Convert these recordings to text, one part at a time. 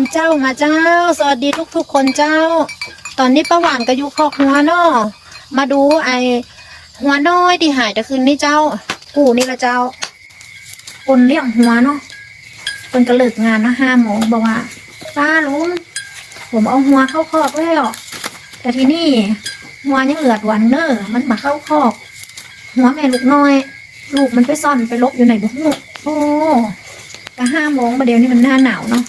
นเจ้ามาเจ้า สวัสดีทุกๆคนเจ้า ตอนนี้ป้าหวานก็อยู่คอกหัวเนาะมาดูไอหัวน้อยที่หายแต่คืนนี้เจ้า กูนี่ละเจ้า คนเลี้ยงหัวเนาะคนก็เลิกงานนะห้าโมงบอกว่าป้าลุงผมเอาหัวเข้าคอกแล้วแต่ที่นี่หัวยังเหลือดวันเนอมันมาเข้าคอก หัวแม่ลูกน้อย ลูกมันไปซ่อนไปลบอยู่ไหนบุกโอ้ก็ห้าโมงมาเดี๋ยวนี้มันหน้าหนาวเนาะ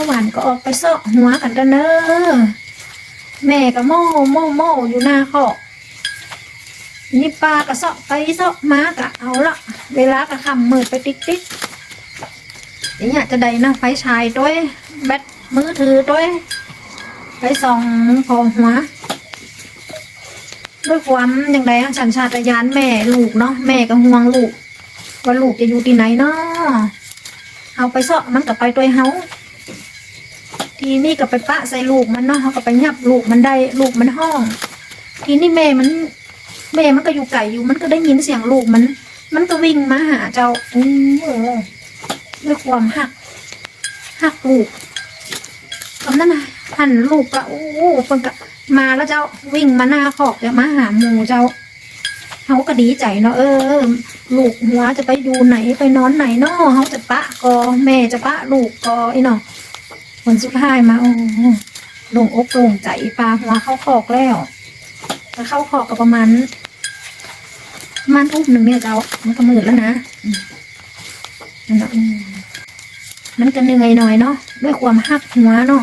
มื่อวานก็ออกไปเสาะหัวกันกันเนอแม่ก็โม่โม่โม่อยู่หน้าคอกนี่ปลาก็เสาะไปเสาะมากะเอาละเวลาก็คำมืดไปติ๊กติ๊กอย่างเงี้ยจะได้นะไฟฉายด้วยแบตมือถือด้วยไปส่องพอหัว ด้วยความอย่างไรอะสัญชาตญาณแม่ลูกเนาะแม่ก็ห่วงลูกว่าลูกจะอยู่ที่ไหนเนาะเอาไปเสาะมันก็ไปตัวเฮา ทีนี่ก็ไปปะใส่ลูกมันเนาะเขาก็ไปยับลูกมันได้ลูกมันห้อง ทีนี่แม่มัน แม่มันก็อยู่ไก่อยู่มันก็ได้ยินเสียงลูกมัน มันก็วิ่งมาหาเจ้าอืมเออด้วยความหักหักลูกตอนนั้นน่ะหันลูกก็โอ้เพิ่นก็มาแล้วเจ้าวิ่งมาหน้าขอกจะมาหาหมูเจ้าเขาก็ดีใจเนาะเออ ลูกหัวจะไปอยู่ไหนไปนอนไหนเนาะเขาจะปะกอแม่จะปะลูกกอไอ้เนาะ ผลสุดท้ายมาโอ้ลงอกลงใจปลาหัวเข้าคอกแล้วมาเข้าคอกก็ประมาณประมาณทุ่มหนึ่งเนี่ยเจ้ามันก็มืดแล้วนะมนั่นน่ะมันก็เหนื่อยหน่อยเนาะด้วยความหักหัวเนาะ